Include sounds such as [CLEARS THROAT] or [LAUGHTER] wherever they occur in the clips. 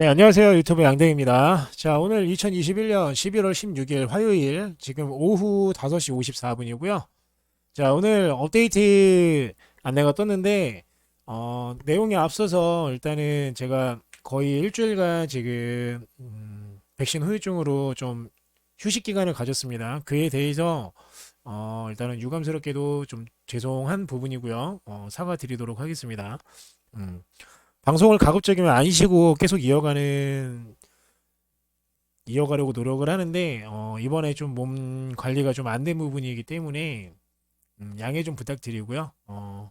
네, 안녕하세요. 유튜브 양댕입니다. 자, 오늘 2021년 11월 16일 화요일, 지금 오후 5시 54분이고요. 자, 오늘 업데이트 안내가 떴는데, 어, 내용에 앞서서 일단은 제가 거의 일주일간 지금, 음, 백신 후유증으로 좀 휴식 기간을 가졌습니다. 그에 대해서, 어, 일단은 유감스럽게도 좀 죄송한 부분이고요. 어, 사과드리도록 하겠습니다. 음. 방송을 가급적이면 안 쉬고 계속 이어가는 이어가려고 노력을 하는데 어, 이번에 좀 몸 관리가 좀 안 된 부분이기 때문에 음, 양해 좀 부탁드리고요. 어,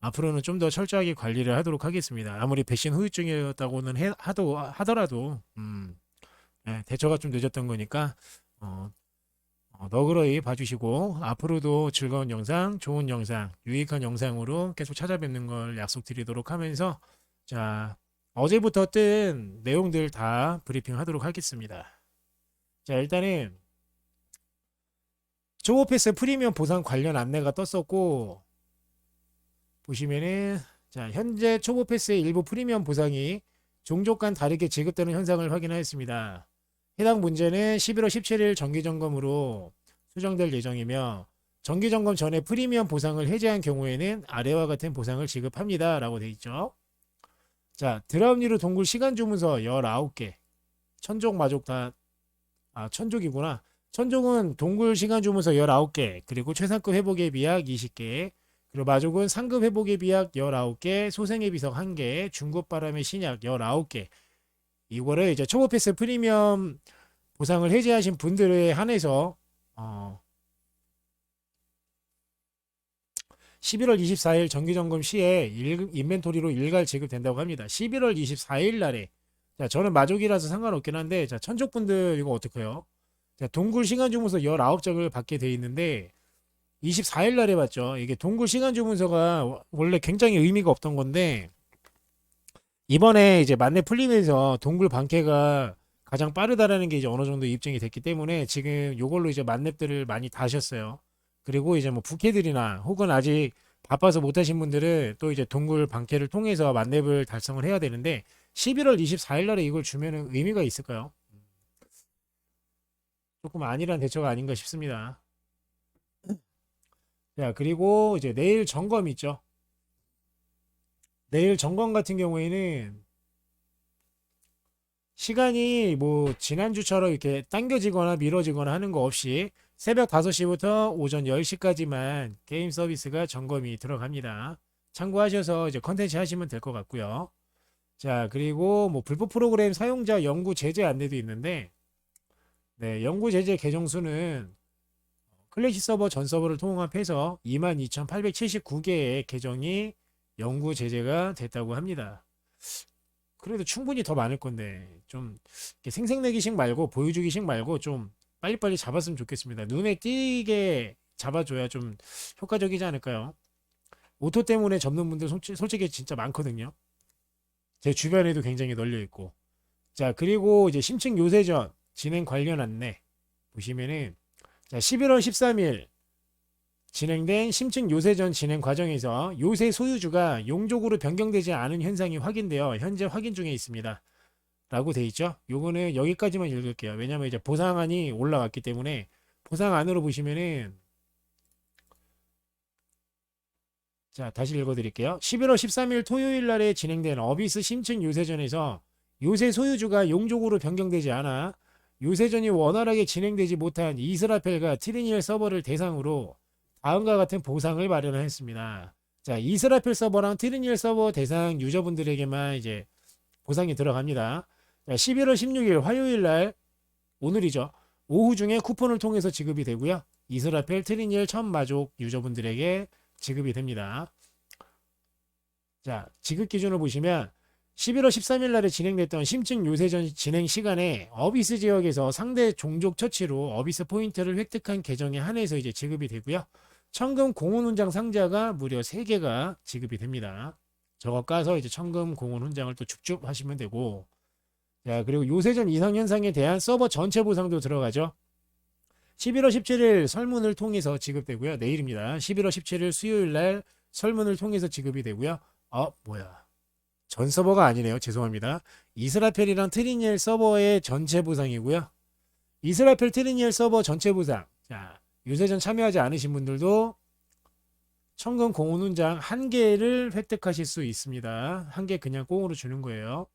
앞으로는 좀 더 철저하게 관리를 하도록 하겠습니다. 아무리 백신 후유증이었다고는 해, 하도 하더라도 음, 예, 대처가 좀 늦었던 거니까 어, 어, 너그러이 봐주시고 앞으로도 즐거운 영상, 좋은 영상, 유익한 영상으로 계속 찾아뵙는 걸 약속드리도록 하면서 자, 어제부터 뜬 내용들 다 브리핑 하도록 하겠습니다. 자, 일단은 조오패스 프리미엄 보상 관련 안내가 떴었고 보시면은 자, 현재 초보 패스의 일부 프리미엄 보상이 종족 간 다르게 지급되는 현상을 확인하였습니다. 해당 문제는 11월 17일 정기점검으로 수정될 예정이며 정기점검 전에 프리미엄 보상을 해제한 경우에는 아래와 같은 보상을 지급합니다. 라고 되어 있죠. 자, 드라운니로 동굴 시간 주문서 19개. 천족 마족 다, 아, 천족이구나. 천족은 동굴 시간 주문서 19개, 그리고 최상급 회복의 비약 20개, 그리고 마족은 상급 회복의 비약 19개, 소생의 비석 1개, 중국바람의 신약 19개. 이거를 이제 초보 패스 프리미엄 보상을 해제하신 분들에 한해서, 어, 11월 24일 정기점검 시에 일, 인벤토리로 일괄 지급된다고 합니다. 11월 24일 날에 자 저는 마족이라서 상관없긴 한데 자 천족분들 이거 어떡해요? 자 동굴 시간 주문서 19장을 받게 돼 있는데 24일 날에 받죠. 이게 동굴 시간 주문서가 원래 굉장히 의미가 없던 건데 이번에 이제 만렙 풀리면서 동굴 방캐가 가장 빠르다라는 게 이제 어느 정도 입증이 됐기 때문에 지금 요걸로 이제 만렙들을 많이 다셨어요. 그리고 이제 뭐 부캐들이나 혹은 아직 바빠서 못하신 분들은 또 이제 동굴 방캐를 통해서 만렙을 달성을 해야 되는데 11월 24일 날에 이걸 주면은 의미가 있을까요? 조금 아니란 대처가 아닌가 싶습니다. 자, 그리고 이제 내일 점검 있죠. 내일 점검 같은 경우에는 시간이 뭐 지난주처럼 이렇게 당겨지거나 미뤄지거나 하는 거 없이 새벽 5시부터 오전 10시까지만 게임 서비스가 점검이 들어갑니다. 참고하셔서 이제 컨텐츠 하시면 될 것 같고요. 자, 그리고 뭐 불법 프로그램 사용자 연구 제재 안내도 있는데 네, 연구 제재 계정 수는 클래식 서버 전 서버를 통합해서 22,879개의 계정이 연구 제재가 됐다고 합니다. 그래도 충분히 더 많을 건데 좀 생색내기식 말고 보여주기식 말고 좀 빨리빨리 잡았으면 좋겠습니다. 눈에 띄게 잡아줘야 좀 효과적이지 않을까요? 오토 때문에 접는 분들 솔직히, 진짜 많거든요. 제 주변에도 굉장히 널려 있고. 자, 그리고 이제 심층 요새전 진행 관련 안내 보시면은 자, 11월 13일 진행된 심층 요새전 진행 과정에서 요새 소유주가 용적으로 변경되지 않은 현상이 확인되어 현재 확인 중에 있습니다. 라고 돼 있죠. 요거는 여기까지만 읽을게요. 왜냐면 이제 보상안이 올라왔기 때문에 보상안으로 보시면은 자, 다시 읽어 드릴게요. 11월 13일 토요일 날에 진행된 어비스 심층 요새전에서 요새 소유주가 용적으로 변경되지 않아 요새전이 원활하게 진행되지 못한 이스라펠과 트리니엘 서버를 대상으로 다음과 같은 보상을 마련했습니다. 자, 이스라펠 서버랑 트리니엘 서버 대상 유저분들에게만 이제 보상이 들어갑니다. 11월 16일 화요일 날 오늘이죠. 오후 중에 쿠폰을 통해서 지급이 되고요. 이스라펠 트리니엘 첫 마족 유저분들에게 지급이 됩니다. 자, 지급 기준을 보시면 11월 13일 날에 진행됐던 심층 요새전 진행 시간에 어비스 지역에서 상대 종족 처치로 어비스 포인트를 획득한 계정에 한해서 이제 지급이 되고요. 청금 공원 훈장 상자가 무려 3개가 지급이 됩니다. 저거 까서 이제 청금 공원 훈장을 또 줍줍 하시면 되고 자, 그리고 요새전 이상 현상에 대한 서버 전체 보상도 들어가죠. 11월 17일 설문을 통해서 지급되고요. 내일입니다. 11월 17일 수요일 날 설문을 통해서 지급이 되고요. 어, 뭐야. 전 서버가 아니네요. 죄송합니다. 이스라펠이랑 트리니엘 서버의 전체 보상이고요. 이스라펠 트리니엘 서버 전체 보상. 자, 유세전 참여하지 않으신 분들도 청금 공훈훈장 한 개를 획득하실 수 있습니다. 한 개 그냥 꽁으로 주는 거예요.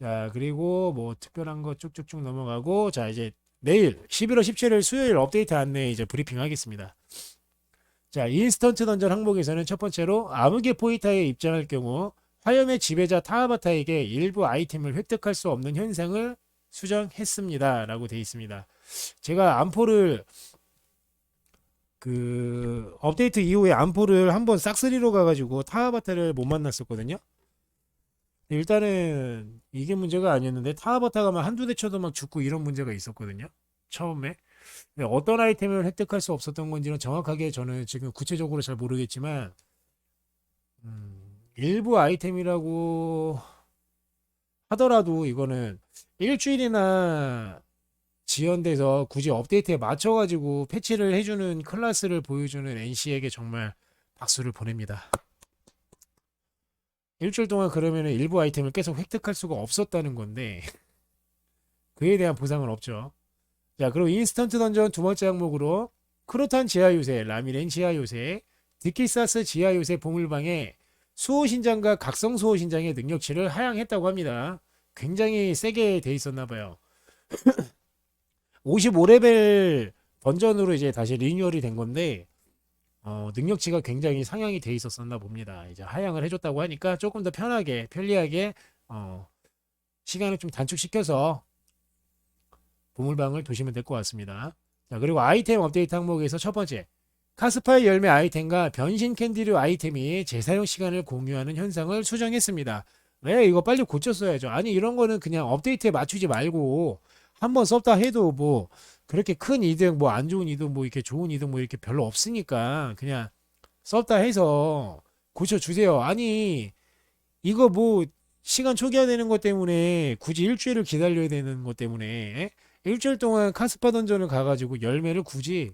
자, 그리고 뭐 특별한 거 쭉쭉쭉 넘어가고 자, 이제 내일 11월 17일 수요일 업데이트 안내 이제 브리핑 하겠습니다. 자, 인스턴트 던전 항목에서는 첫 번째로 아무개 포이타에 입장할 경우 화염의 지배자 타하바타에게 일부 아이템을 획득할 수 없는 현상을 수정했습니다. 라고 되어 있습니다. 제가 암포를 그 업데이트 이후에 암포를 한번 싹쓸이로 가가지고 타하바타를 못 만났었거든요. 일단은 이게 문제가 아니었는데 타하바타가 막 한두 대 쳐도 막 죽고 이런 문제가 있었거든요. 처음에. 어떤 아이템을 획득할 수 없었던 건지는 정확하게 저는 지금 구체적으로 잘 모르겠지만 음, 일부 아이템이라고 하더라도 이거는 일주일이나 지연돼서 굳이 업데이트에 맞춰가지고 패치를 해주는 클래스를 보여주는 NC에게 정말 박수를 보냅니다. 일주일 동안 그러면 일부 아이템을 계속 획득할 수가 없었다는 건데 [LAUGHS] 그에 대한 보상은 없죠. 자, 그리고 인스턴트 던전 두 번째 항목으로 크로탄 지하 요새, 라미렌 지하 요새, 디키사스 지하 요새 보물방에 수호 신장과 각성 수호 신장의 능력치를 하향했다고 합니다. 굉장히 세게 돼 있었나 봐요. [CLEARS THROAT] 55레벨 던전으로 이제 다시 리뉴얼이 된 건데 어, 능력치가 굉장히 상향이 돼 있었었나 봅니다. 이제 하향을 해줬다고 하니까 조금 더 편하게 편리하게 어, 시간을 좀 단축시켜서 보물방을 두시면 될 것 같습니다. 자 그리고 아이템 업데이트 항목에서 첫 번째 카스파의 열매 아이템과 변신 캔디류 아이템이 재사용 시간을 공유하는 현상을 수정했습니다. 왜 이거 빨리 고쳤어야죠. 아니 이런 거는 그냥 업데이트에 맞추지 말고 한번 썼다 해도 뭐 그렇게 큰 이득 뭐 안 좋은 이득 뭐 이렇게 좋은 이득 뭐 이렇게 별로 없으니까 그냥 썼다 해서 고쳐주세요. 아니 이거 뭐 시간 초기화되는 것 때문에 굳이 일주일을 기다려야 되는 것 때문에 에? 일주일 동안 카스파 던전을 가가지고 열매를 굳이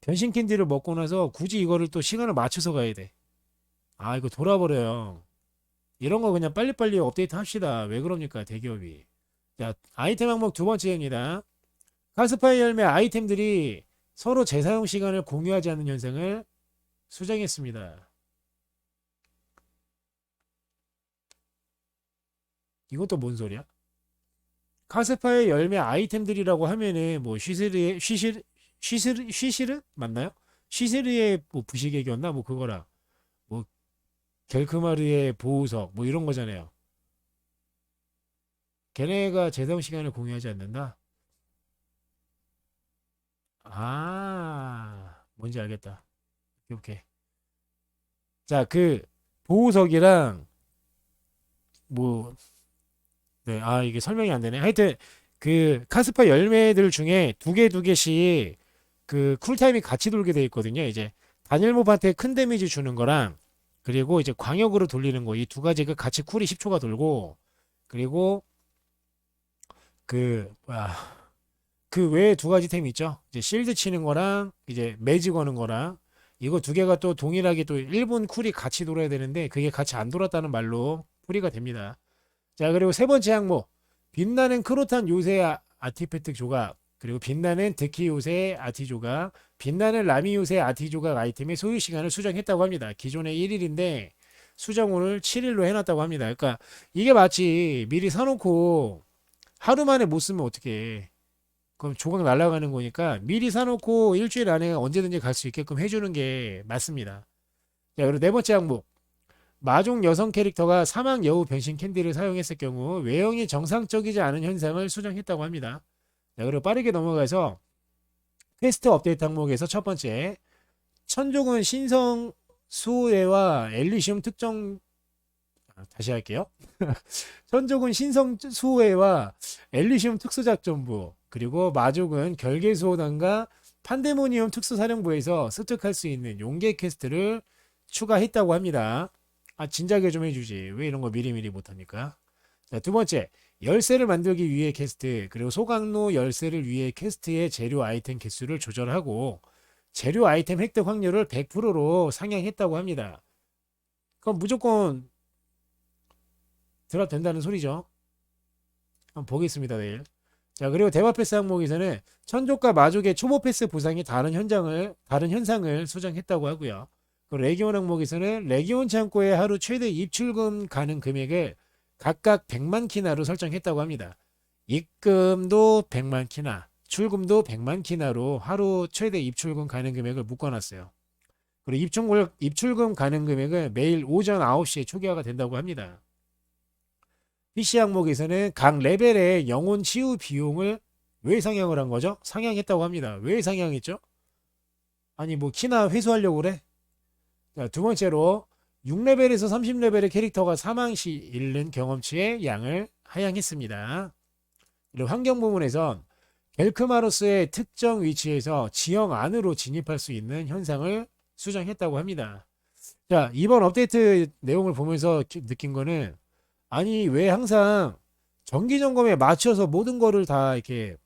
변신 캔디를 먹고 나서 굳이 이거를 또 시간을 맞춰서 가야 돼. 아 이거 돌아버려요. 이런 거 그냥 빨리빨리 업데이트 합시다. 왜 그럽니까 대기업이. 자 아이템 항목 두 번째입니다. 카스파의 열매 아이템들이 서로 재사용 시간을 공유하지 않는 현상을 수정했습니다. 이것도 뭔 소리야? 카스파의 열매 아이템들이라고 하면은 뭐 쉬스르의 쉬실 쉬스르 쉬시르 맞나요? 쉬스르의 뭐 부시객이었나 뭐 그거랑 뭐 겔크마르의 보호석 뭐 이런 거잖아요. 걔네가 재사용 시간을 공유하지 않는다. 아, 뭔지 알겠다. 오케이. 자, 그 보호석이랑 뭐 네, 아 이게 설명이 안 되네. 하여튼 그 카스파 열매들 중에 두 개 두 개씩 그 쿨타임이 같이 돌게 돼 있거든요. 이제 단일 몹한테 큰 데미지 주는 거랑 그리고 이제 광역으로 돌리는 거 이 두 가지가 같이 쿨이 10초가 돌고 그리고 그 뭐야 그 외에 두 가지 템이 있죠. 이제 실드 치는 거랑 이제 매지 거는 거랑 이거 두 개가 또 동일하게 또 1분 쿨이 같이 돌아야 되는데 그게 같이 안 돌았다는 말로 풀이가 됩니다. 자 그리고 세 번째 항목 빛나는 크로탄 요새 아- 아티페트 조각 그리고 빛나는 드키 요새 아티 조각 빛나는 라미 요새 아티 조각 아이템의 소유 시간을 수정했다고 합니다. 기존에 1일인데 수정을 7일로 해놨다고 합니다. 그러니까 이게 마치 미리 사놓고 하루 만에 못 쓰면 어떻게 그럼 조각 날아가는 거니까 미리 사놓고 일주일 안에 언제든지 갈 수 있게끔 해주는 게 맞습니다. 자, 그리고 네 번째 항목. 마종 여성 캐릭터가 사망 여우 변신 캔디를 사용했을 경우 외형이 정상적이지 않은 현상을 수정했다고 합니다. 자, 그리고 빠르게 넘어가서 퀘스트 업데이트 항목에서 첫 번째 천종은 신성 수호회와 엘리시움 특정 아, 다시 할게요. [LAUGHS] 천종은 신성 수호회와 엘리시움 특수작전부 그리고 마족은 결계수호단과 판데모니움 특수사령부에서 습득할 수 있는 용계 퀘스트를 추가했다고 합니다. 아 진작에 좀 해주지 왜 이런 거 미리미리 못합니까? 자, 두 번째 열쇠를 만들기 위해 퀘스트 그리고 소각로 열쇠를 위해 퀘스트의 재료 아이템 개수를 조절하고 재료 아이템 획득 확률을 100%로 상향했다고 합니다. 그럼 무조건 드랍 된다는 소리죠. 한번 보겠습니다, 내일. 자, 그리고 대화 패스 항목에서는 천족과 마족의 초보 패스 보상이 다른 현장을 다른 현상을 수정했다고 하고요. 그 레기온 항목에서는 레기온 창고에 하루 최대 입출금 가능 금액을 각각 100만 키나로 설정했다고 합니다. 입금도 100만 키나, 출금도 100만 키나로 하루 최대 입출금 가능 금액을 묶어놨어요. 그리고 입출금, 입출금 가능 금액은 매일 오전 9시에 초기화가 된다고 합니다. PC 항목에서는 각 레벨의 영혼 치유 비용을 왜 상향을 한 거죠? 상향했다고 합니다. 왜 상향했죠? 아니 뭐 키나 회수하려고 그래? 자, 두 번째로 6레벨에서 30레벨의 캐릭터가 사망 시 잃는 경험치의 양을 하향했습니다. 환경 부분에선 겔크마로스의 특정 위치에서 지형 안으로 진입할 수 있는 현상을 수정했다고 합니다. 자, 이번 업데이트 내용을 보면서 기- 느낀 거는 아니 왜 항상 정기 점검에 맞춰서 모든 거를 다 이렇게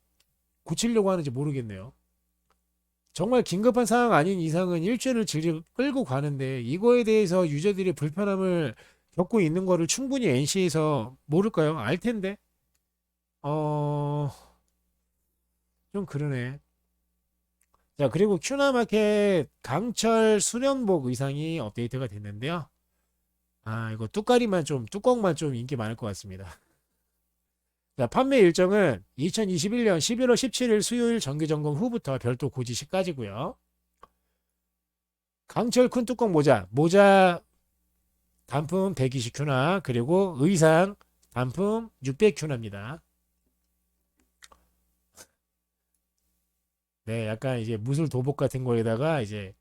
고치려고 하는지 모르겠네요. 정말 긴급한 상황 아닌 이상은 일주일을 질질 끌고 가는데 이거에 대해서 유저들이 불편함을 겪고 있는 거를 충분히 NC에서 모를까요? 알 텐데. 어, 좀 그러네. 자, 그리고 큐나마켓 강철 수련복 의상이 업데이트가 됐는데요. 아, 이거 뚜까리만 좀, 뚜껑만 좀 인기 많을 것 같습니다. [LAUGHS] 자, 판매 일정은 2021년 11월 17일 수요일 정기점검 후부터 별도 고지 시까지고요. 강철 큰 뚜껑 모자, 모자 단품 120큐나 그리고 의상 단품 600큐나입니다. [LAUGHS] 네, 약간 이제 무술 도복 같은 거에다가 이제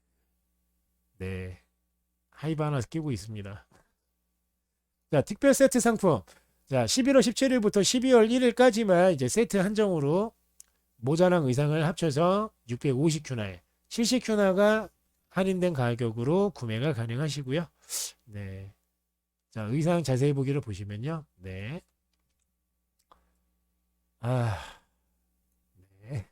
네 하이브 하나 끼고 있습니다. 자, 특별 세트 상품. 자, 11월 17일부터 12월 1일까지만 이제 세트 한정으로 모자랑 의상을 합쳐서 650큐나에 70큐나가 할인된 가격으로 구매가 가능하시고요. 네. 자, 의상 자세히 보기를 보시면요. 네. 아. 네.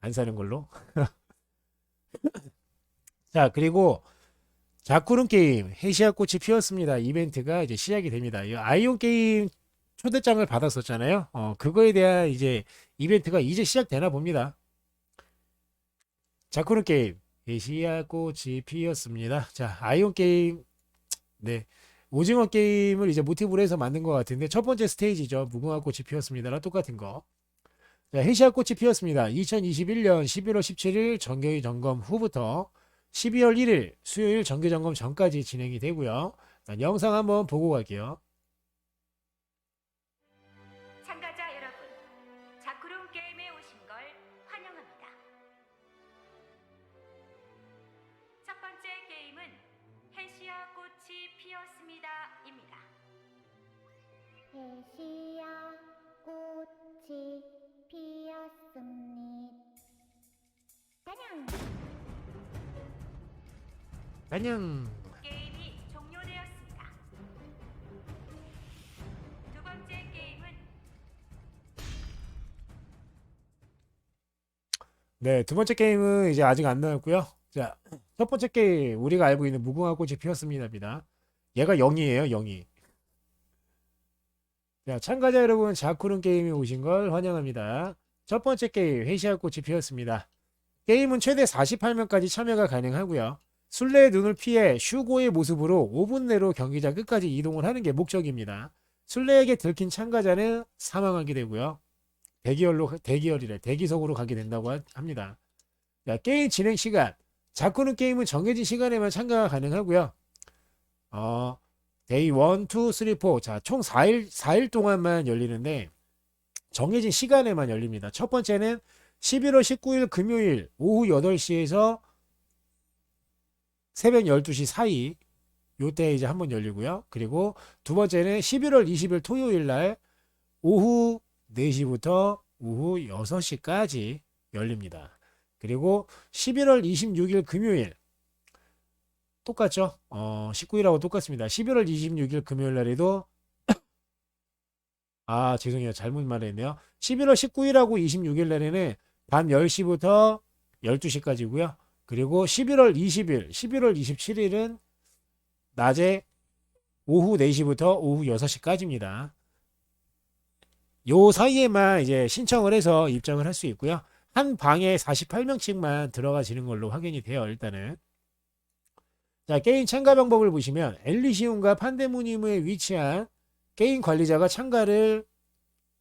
안 사는 걸로. [LAUGHS] 자, 그리고 자쿠른 게임 해시아 꽃이 피었습니다. 이벤트가 이제 시작이 됩니다. 이 아이온 게임 초대장을 받았었잖아요. 어, 그거에 대한 이제 이벤트가 이제 시작되나 봅니다. 자쿠른 게임 해시아 꽃이 피었습니다. 자, 아이온 게임 네. 오징어 게임을 이제 모티브로 해서 만든 것 같은데 첫 번째 스테이지죠. 무궁화 꽃이 피었습니다랑 똑같은 거. 자, 해시아 꽃이 피었습니다. 2021년 11월 17일 정기 점검 후부터 12월 1일 수요일 정기 점검 전까지 진행이 되고요. 자, 영상 한번 보고 갈게요. 참가자 여러분, 자쿠룸 게임에 오신 걸 환영합니다. 첫 번째 게임은 해시아 꽃이 피었습니다입니다. 해시야 꽃이 피었습니다. 단양 안녕. 게임이 종료되었습니다. 두 번째 게임은 네, 두 번째 게임은 이제 아직 안 나왔고요. 자, 첫 번째 게임 우리가 알고 있는 무궁화 꽃이 피었습니다입니다. 얘가 0이에요, 0이. 자, 참가자 여러분, 자쿠른 게임에 오신 걸 환영합니다. 첫 번째 게임 해시아 꽃이 피었습니다. 게임은 최대 48명까지 참여가 가능하고요. 술래의 눈을 피해 슈고의 모습으로 5분 내로 경기장 끝까지 이동을 하는 게 목적입니다. 술래에게 들킨 참가자는 사망하게 되고요. 대기열로 대기열이래 대기석으로 가게 된다고 하- 합니다. 자, 게임 진행 시간 자꾸는 게임은 정해진 시간에만 참가가 가능하고요. 어, 데이 1, 2, 3, 4. 자, 총 4일 4일 동안만 열리는데 정해진 시간에만 열립니다. 첫 번째는 11월 19일 금요일 오후 8시에서 새벽 12시 사이 요때 이제 한번 열리고요. 그리고 두 번째는 11월 20일 토요일 날 오후 4시부터 오후 6시까지 열립니다. 그리고 11월 26일 금요일 똑같죠? 어, 19일하고 똑같습니다. 11월 26일 금요일 날에도 [COUGHS] 아, 죄송해요. 잘못 말했네요. 11월 19일하고 26일 날에는 밤 10시부터 12시까지고요. 그리고 11월 20일, 11월 27일은 낮에 오후 4시부터 오후 6시까지입니다. 요 사이에만 이제 신청을 해서 입장을 할 수 있고요. 한 방에 48명씩만 들어가지는 걸로 확인이 돼요. 일단은. 자, 게임 참가 방법을 보시면 엘리시움과 판데모니움에 위치한 게임 관리자가 참가를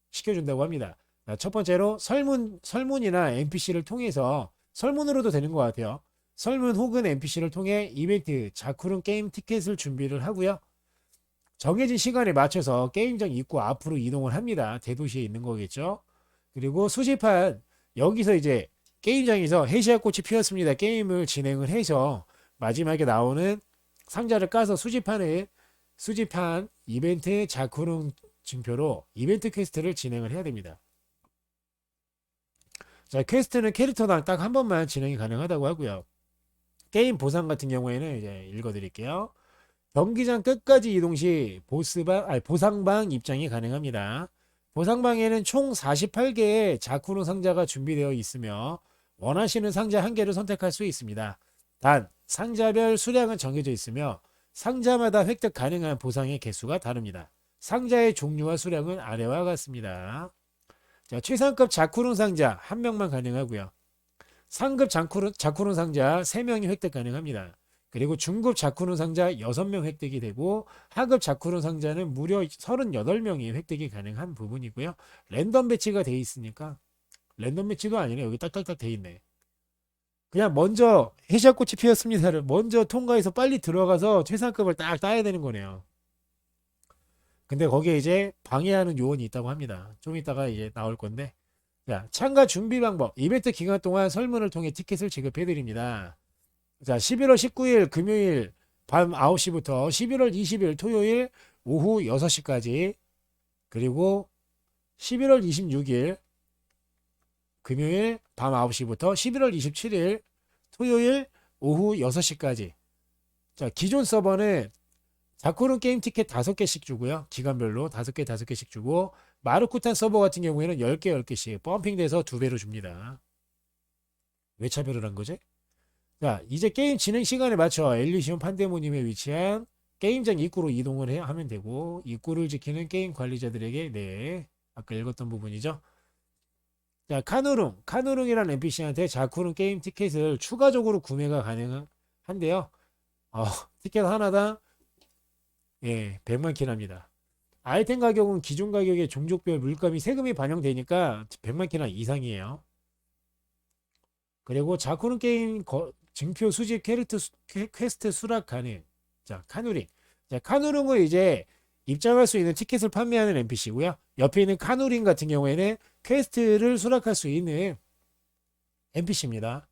시켜준다고 합니다. 자, 첫 번째로 설문, 설문이나 NPC를 통해서 설문으로도 되는 것 같아요. 설문 혹은 NPC를 통해 이벤트, 자쿠른 게임 티켓을 준비를 하고요. 정해진 시간에 맞춰서 게임장 입구 앞으로 이동을 합니다. 대도시에 있는 거겠죠. 그리고 수집한 여기서 이제 게임장에서 해시아 꽃이 피었습니다. 게임을 진행을 해서 마지막에 나오는 상자를 까서 수집하는 수집한 이벤트 자쿠른 증표로 이벤트 퀘스트를 진행을 해야 됩니다. 자, 퀘스트는 캐릭터당 딱 한 번만 진행이 가능하다고 하고요. 게임 보상 같은 경우에는 이제 읽어드릴게요. 경기장 끝까지 이동 시 보스방, 아니, 보상방 입장이 가능합니다. 보상방에는 총 48개의 자쿠노 상자가 준비되어 있으며 원하시는 상자 한 개를 선택할 수 있습니다. 단 상자별 수량은 정해져 있으며 상자마다 획득 가능한 보상의 개수가 다릅니다. 상자의 종류와 수량은 아래와 같습니다. 자, 최상급 자쿠론 상자 한 명만 가능하고요. 상급 자쿠론, 자쿠론 상자 3명이 획득 가능합니다. 그리고 중급 자쿠론 상자 6명 획득이 되고 하급 자쿠론 상자는 무려 38명이 획득이 가능한 부분이고요. 랜덤 배치가 돼 있으니까 랜덤 배치도 아니네. 여기 딱딱딱 돼 있네. 그냥 먼저 해시아꽃이 피었습니다를 먼저 통과해서 빨리 들어가서 최상급을 딱 따야 되는 거네요. 근데 거기에 이제 방해하는 요원이 있다고 합니다. 좀 이따가 이제 나올 건데. 자, 참가 준비 방법. 이벤트 기간 동안 설문을 통해 티켓을 지급해 드립니다. 자, 11월 19일 금요일 밤 9시부터 11월 20일 토요일 오후 6시까지 그리고 11월 26일 금요일 밤 9시부터 11월 27일 토요일 오후 6시까지 자, 기존 서버는 자쿠른 게임 티켓 5개씩 주고요. 기간별로 5개, 5개씩 주고 마르쿠탄 서버 같은 경우에는 10개, 10개씩 펌핑돼서 2배로 줍니다. 왜 차별을 한 거지? 자, 이제 게임 진행 시간에 맞춰 엘리시온 판데모님에 위치한 게임장 입구로 이동을 해, 하면 되고 입구를 지키는 게임 관리자들에게 네, 아까 읽었던 부분이죠. 자, 카누룽, 카누룽이라는 NPC한테 자쿠른 게임 티켓을 추가적으로 구매가 가능한데요. 어, 티켓 하나당 예, 100만 킬합니다. 아이템 가격은 기존 가격에 종족별 물감이 세금이 반영되니까 100만 킬 이상이에요. 그리고 자쿠른 게임 거- 증표 수집 캐릭터 수- 퀘- 퀘스트 수락 가능. 자, 카누링. 자, 카누링은 이제 입장할 수 있는 티켓을 판매하는 NPC고요. 옆에 있는 카누링 같은 경우에는 퀘스트를 수락할 수 있는 NPC입니다.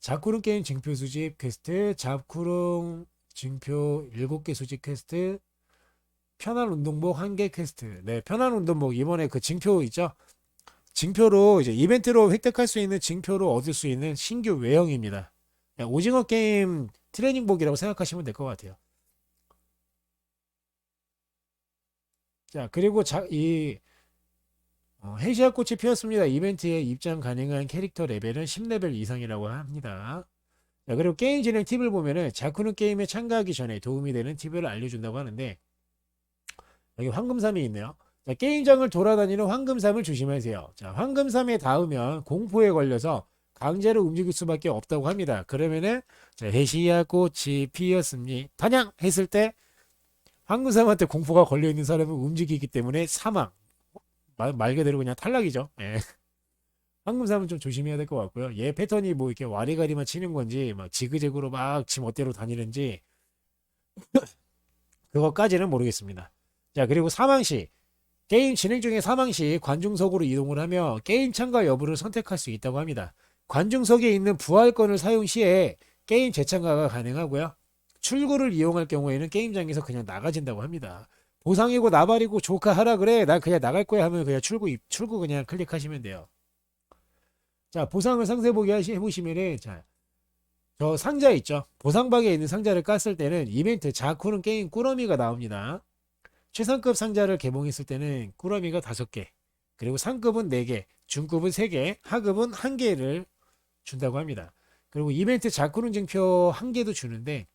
자쿠른 게임 증표 수집 퀘스트, 자쿠른 증표 7개 수집 퀘스트, 편한 운동복 1개 퀘스트. 네, 편한 운동복 이번에 그 증표 있죠? 증표로 이제 이벤트로 획득할 수 있는 증표로 얻을 수 있는 신규 외형입니다. 오징어 게임 트레이닝복이라고 생각하시면 될 것 같아요. 자, 그리고 자, 이 어, 해시아 꽃이 피었습니다. 이벤트에 입장 가능한 캐릭터 레벨은 10레벨 이상이라고 합니다. 자, 그리고 게임 진행 팁을 보면은 자쿠는 게임에 참가하기 전에 도움이 되는 팁을 알려준다고 하는데 여기 황금삼이 있네요. 자, 게임장을 돌아다니는 황금삼을 조심하세요. 자, 황금삼에 닿으면 공포에 걸려서 강제로 움직일 수밖에 없다고 합니다. 그러면은 자, 해시야 꽃이 피었습니다. 단양 했을 때 황금삼한테 공포가 걸려 있는 사람은 움직이기 때문에 사망. 말, 말 그대로 그냥 탈락이죠. 예. 황금삼은 좀 조심해야 될 것 같고요. 얘 패턴이 뭐 이렇게 와리가리만 치는 건지 막 지그재그로 막 지 멋대로 다니는지 [COUGHS] 그것까지는 모르겠습니다. 자 그리고 사망 시 게임 진행 중에 사망 시 관중석으로 이동을 하며 게임 참가 여부를 선택할 수 있다고 합니다. 관중석에 있는 부활권을 사용 시에 게임 재참가가 가능하고요. 출구를 이용할 경우에는 게임장에서 그냥 나가진다고 합니다. 보상이고 나발이고 조카 하라 그래. 나 그냥 나갈 거야 하면 그냥 출구 입- 출구 그냥 클릭하시면 돼요. 자, 보상을 상세 보기 해보시면은 자, 저 상자 있죠. 보상방에 있는 상자를 깠을 때는 이벤트 자쿠는 게임 꾸러미가 나옵니다. 최상급 상자를 개봉했을 때는 꾸러미가 5개, 그리고 상급은 4개, 중급은 3개, 하급은 1개를 준다고 합니다. 그리고 이벤트 자쿠는 증표 1개도 주는데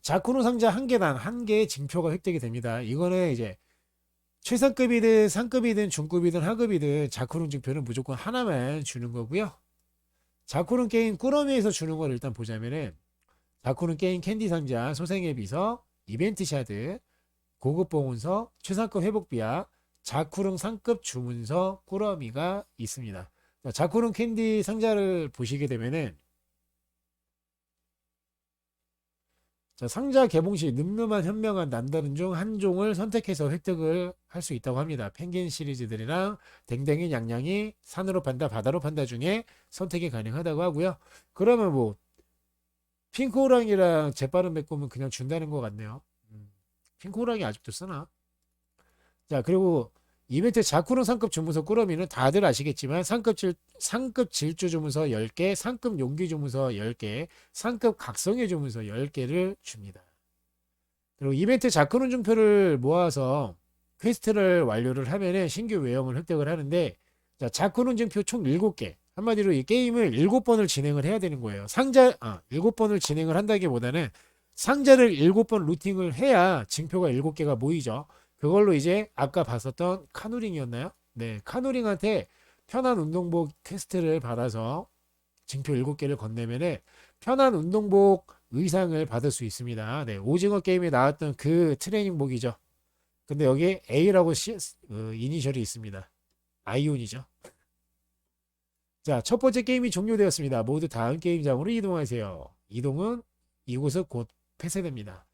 자쿠노 상자 한 개당 한 개의 징표가 획득이 됩니다. 이거는 이제 최상급이든 상급이든 중급이든 하급이든 자쿠론 징표는 무조건 하나만 주는 거고요. 자쿠론 게임 꾸러미에서 주는 걸 일단 보자면은 자쿠론 게임 캔디 상자, 소생의 비서, 이벤트 샤드, 고급 봉은서, 최상급 회복비야, 자쿠릉 상급 주문서 꾸러미가 있습니다. 자, 자쿠릉 캔디 상자를 보시게 되면은 자, 상자 개봉 시 늠름한 현명한 남다른 중 한 종을 선택해서 획득을 할 수 있다고 합니다. 펭귄 시리즈들이랑 댕댕이 냥냥이 산으로 판다 바다로 판다 중에 선택이 가능하다고 하고요. 그러면 뭐 핑크 호랑이랑 재빠른 매콤은 그냥 준다는 것 같네요. 음, 핑크 호랑이 아직도 쓰나? 자 그리고 이벤트 자쿠론 상급 주문서 꾸러미는 다들 아시겠지만 상급 질, 상급 질주 주문서 10개, 상급 용기 주문서 10개, 상급 각성의 주문서 10개를 줍니다. 그리고 이벤트 자크론 증표를 모아서 퀘스트를 완료를 하면은 신규 외형을 획득을 하는데 자, 자크론 증표 총 7개. 한마디로 이 게임을 7번을 진행을 해야 되는 거예요. 상자 아, 7번을 진행을 한다기보다는 상자를 7번 루팅을 해야 징표가 7개가 모이죠. 그걸로 이제 아까 봤었던 카누링이었나요? 네, 카누링한테 편한 운동복 퀘스트를 받아서 징표 7개를 건네면은 편한 운동복 의상을 받을 수 있습니다. 네, 오징어 게임에 나왔던 그 트레이닝복이죠. 근데 여기에 A라고 시, 어, 이니셜이 있습니다. 아이온이죠. 자, 첫 번째 게임이 종료되었습니다. 모두 다음 게임장으로 이동하세요. 이동은 이곳을 곧 폐쇄됩니다.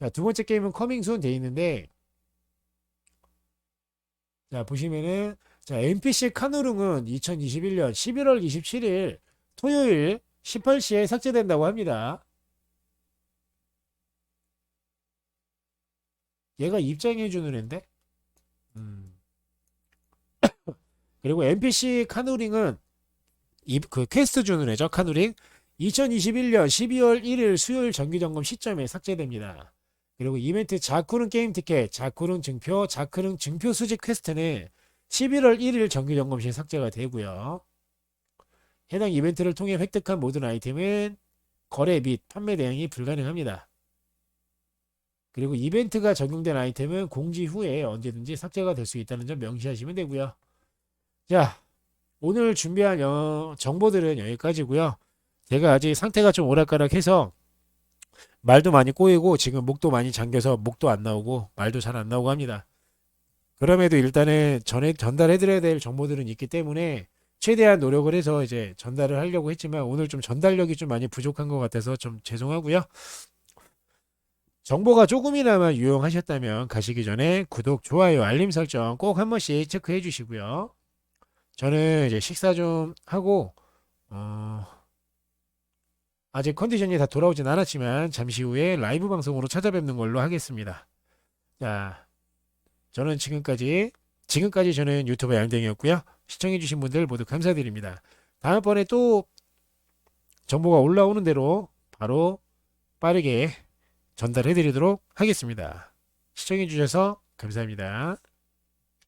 자, 두 번째 게임은 커밍순 돼 있는데 자, 보시면은 자, NPC 카누룽은 2021년 11월 27일 토요일 18시에 삭제된다고 합니다. 얘가 입장해 주는 앤데. 음. [COUGHS] 그리고 NPC 카누링은 이, 그 퀘스트 주는 애죠. 카누링. 2021년 12월 1일 수요일 정기 점검 시점에 삭제됩니다. 그리고 이벤트 자쿠릉 게임 티켓, 자쿠릉 증표, 자쿠릉 증표 수집 퀘스트는 11월 1일 정기 점검 시 삭제가 되고요. 해당 이벤트를 통해 획득한 모든 아이템은 거래 및 판매 대행이 불가능합니다. 그리고 이벤트가 적용된 아이템은 공지 후에 언제든지 삭제가 될 수 있다는 점 명시하시면 되고요. 자, 오늘 준비한 영- 정보들은 여기까지고요. 제가 아직 상태가 좀 오락가락해서 말도 많이 꼬이고 지금 목도 많이 잠겨서 목도 안 나오고 말도 잘 안 나오고 합니다. 그럼에도 일단은 전에 전달해드려야 될 정보들은 있기 때문에 최대한 노력을 해서 이제 전달을 하려고 했지만 오늘 좀 전달력이 좀 많이 부족한 것 같아서 좀 죄송하고요. 정보가 조금이나마 유용하셨다면 가시기 전에 구독, 좋아요, 알림 설정 꼭 한 번씩 체크해 주시고요. 저는 이제 식사 좀 하고 어, 아직 컨디션이 다 돌아오진 않았지만 잠시 후에 라이브 방송으로 찾아뵙는 걸로 하겠습니다. 자, 저는 지금까지 지금까지 저는 유튜버 양댕이었고요. 시청해주신 분들 모두 감사드립니다. 다음번에 또 정보가 올라오는 대로 바로 빠르게 전달해드리도록 하겠습니다. 시청해주셔서 감사합니다.